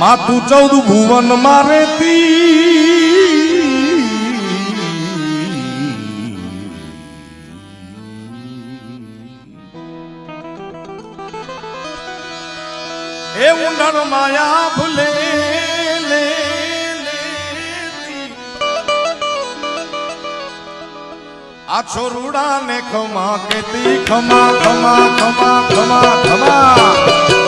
માતું ચૌદ ભુવન મારે એ ઉંડણ માયા ભૂલે. આ છોરુડા ને ખમા કેતી ખમા ખમા ખમા ખમા ખમા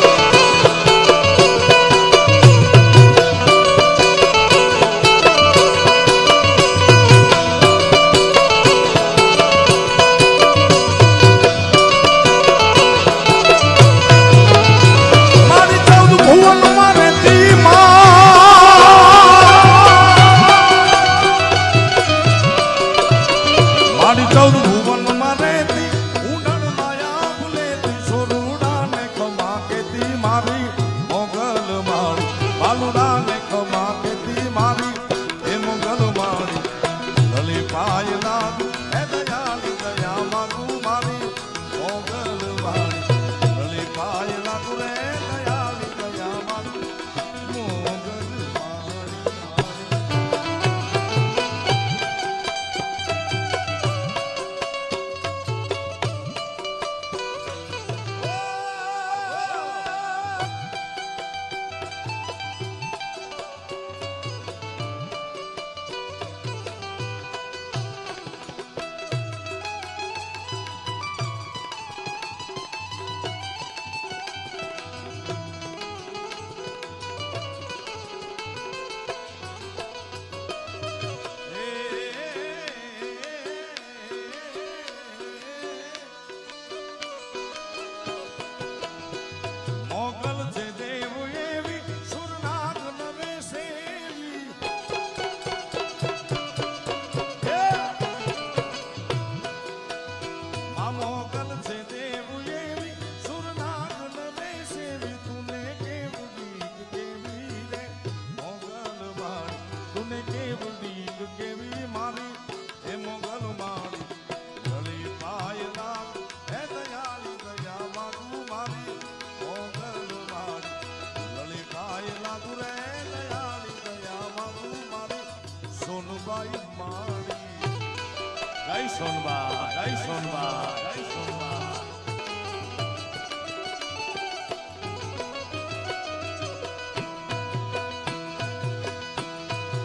જય સોનબા જય સોનબા જય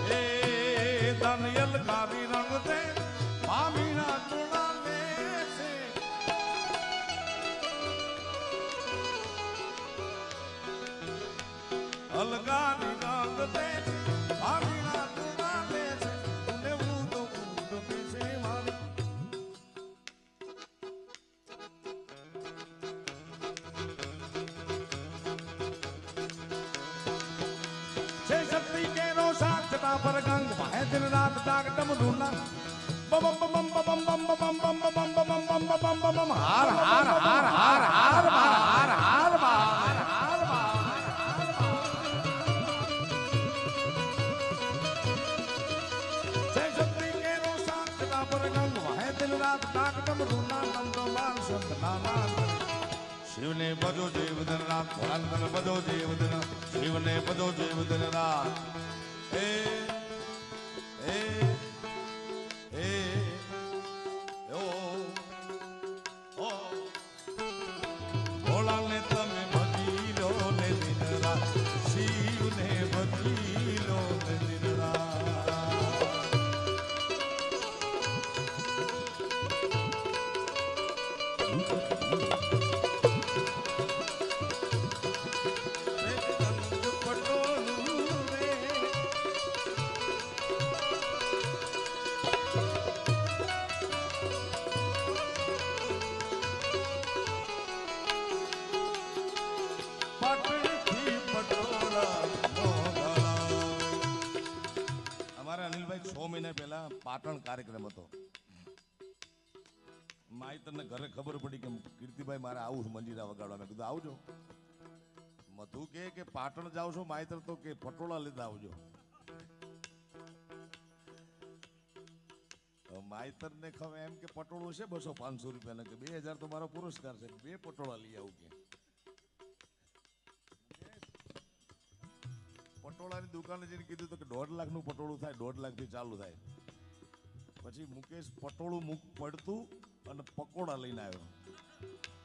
એ દાનિયલ સાથ છટા પર ગંગ હે દિન રાત ડાક ટમ ઢૂંઢના બમ બમ બમ બમ બમ બમ બમ બમ બમ બમ બમ બમ બમ બમ બમ હાર હાર હાર હાર હાર હાર હાર હાર હાર બા છે શક્તિ કેરો સાથ છટા પર ગંગ હે દિન રાત ડાક પાટણ કાર્યક્રમ હતો. માઈતરને ઘરે ખબર પડી કે કીર્તિભાઈ મારે આવું છું મંજીરા વગાડવા. મેં કીધું, આવજો. મધુ કે કે, પાટણ જાવ છો માઈતર તો કે પટોળા લેતા આવજો. માઈતર ને ખબર એમ કે પટોળું છે બસો પાંચસો રૂપિયા કે બે હજાર તો મારો પુરસ્કાર છે. બે પટોળા લઈ આવું કે. પટોળાની દુકાને જઈને કીધું તો કે દોઢ લાખનું પટોળું થાય, દોઢ લાખથી ચાલુ થાય. પછી મુકેશ પટોળું મુખ પડતું અને પકોડા લઈને આવ્યો.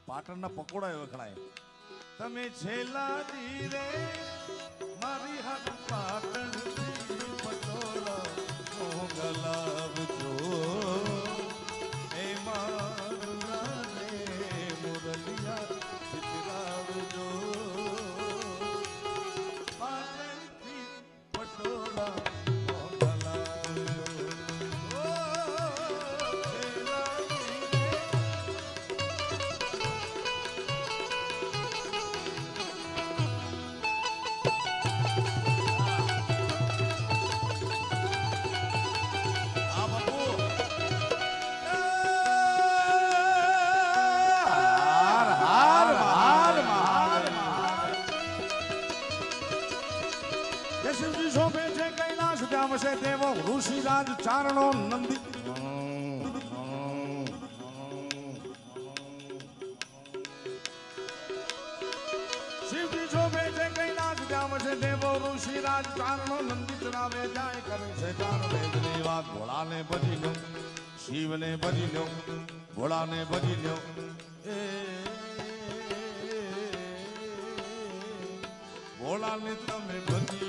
પાટણના પકોડા વખણાય તમે છેલ્લા ધીરે મારી હાથ પાટણ પટોળા મોગલાવજો છે દેવો ઋષિરાજ ચારણો નંદી. શિવજી શોભે છે કૈલાસ ગામ છે દેવો ઋષિરાજ ચારણો નંદી ચડાવે જાય કરે છે ચાર વેદની વાત. ભોળાને ભજી લો, શિવને ભજી લો, ભોળાને ભજી લો. એ, ભોળાને તમે ભજી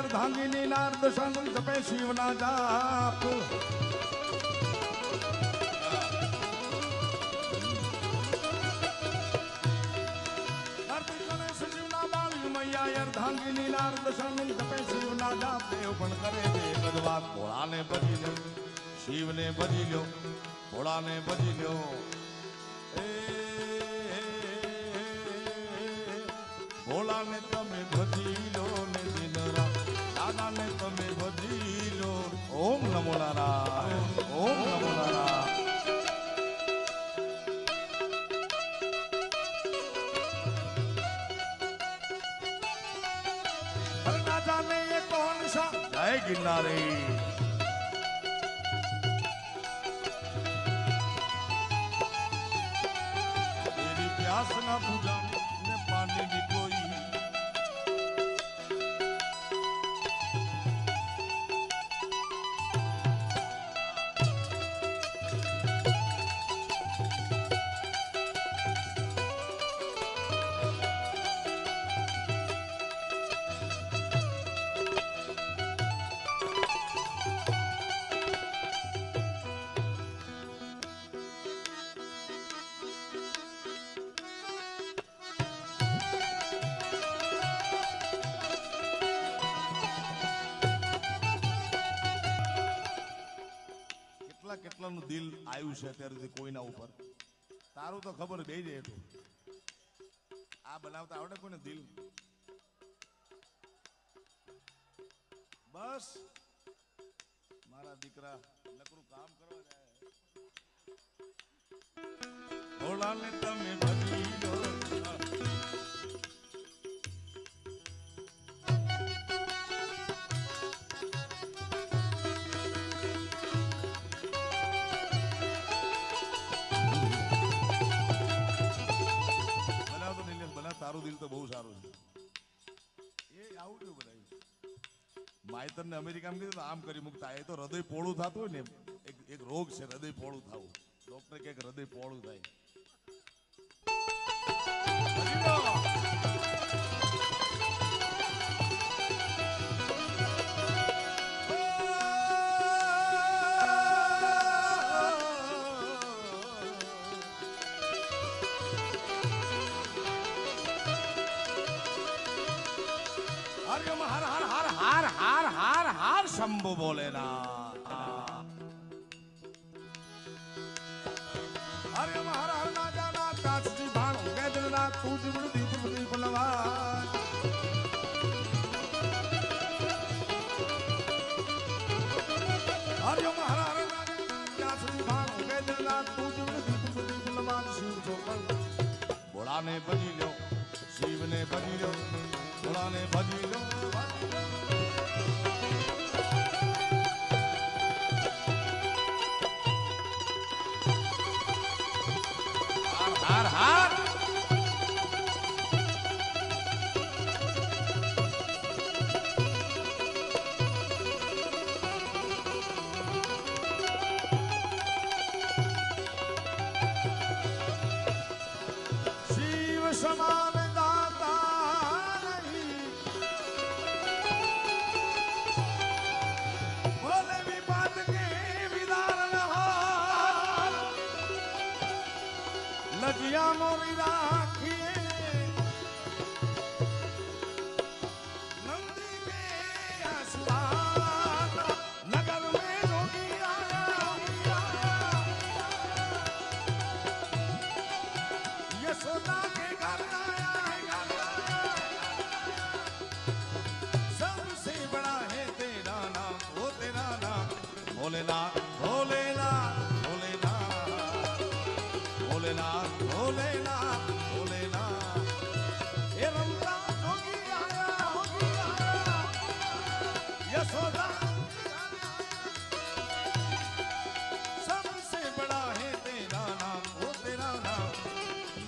મૈયા ધાંગીની નારદ શાનંદ જપે શિવના જાપ શિવના ભજી લો શિવને ભજી લો ભોળાને ભજી લો એ ભોળાને તમે ભજી કિનારે પ્યાસ ના પૂજા કેટલા દિલ આવ્યું છે અત્યાર કોઈના ઉપર. તારું તો ખબર બે જાય એટલું આ બનાવતા આવડે કોઈને દિલ? બસ. મારા દીકરા નકરું કામ કરવા જાય. ભોળાને તમે ભજી માયતરને અમેરિકામાં કીધું આમ કરી મૂકતા. એ તો હૃદય પોળું થતું હોય ને એક રોગ છે હૃદય પોળું થવું. ડોક્ટર કે હૃદય પોળું થાય. શંભુ ભોલેના હરિયમ હર હર રાજા ના કાચજી ભાણ તુજ વૃદ્ધિ વૃદ્ધિ બલવાન હરિયમ હર હર રાજા કાચજી ભાણ વેદના તુજ વૃદ્ધિ વૃદ્ધિ બલવાન શિવ ચોપન ભોળાને ભજી લ્યો શિવને ભજી લ્યો ભોળાને ભજી લ્યો હાર હાર શિવ સમાન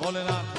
Olha on.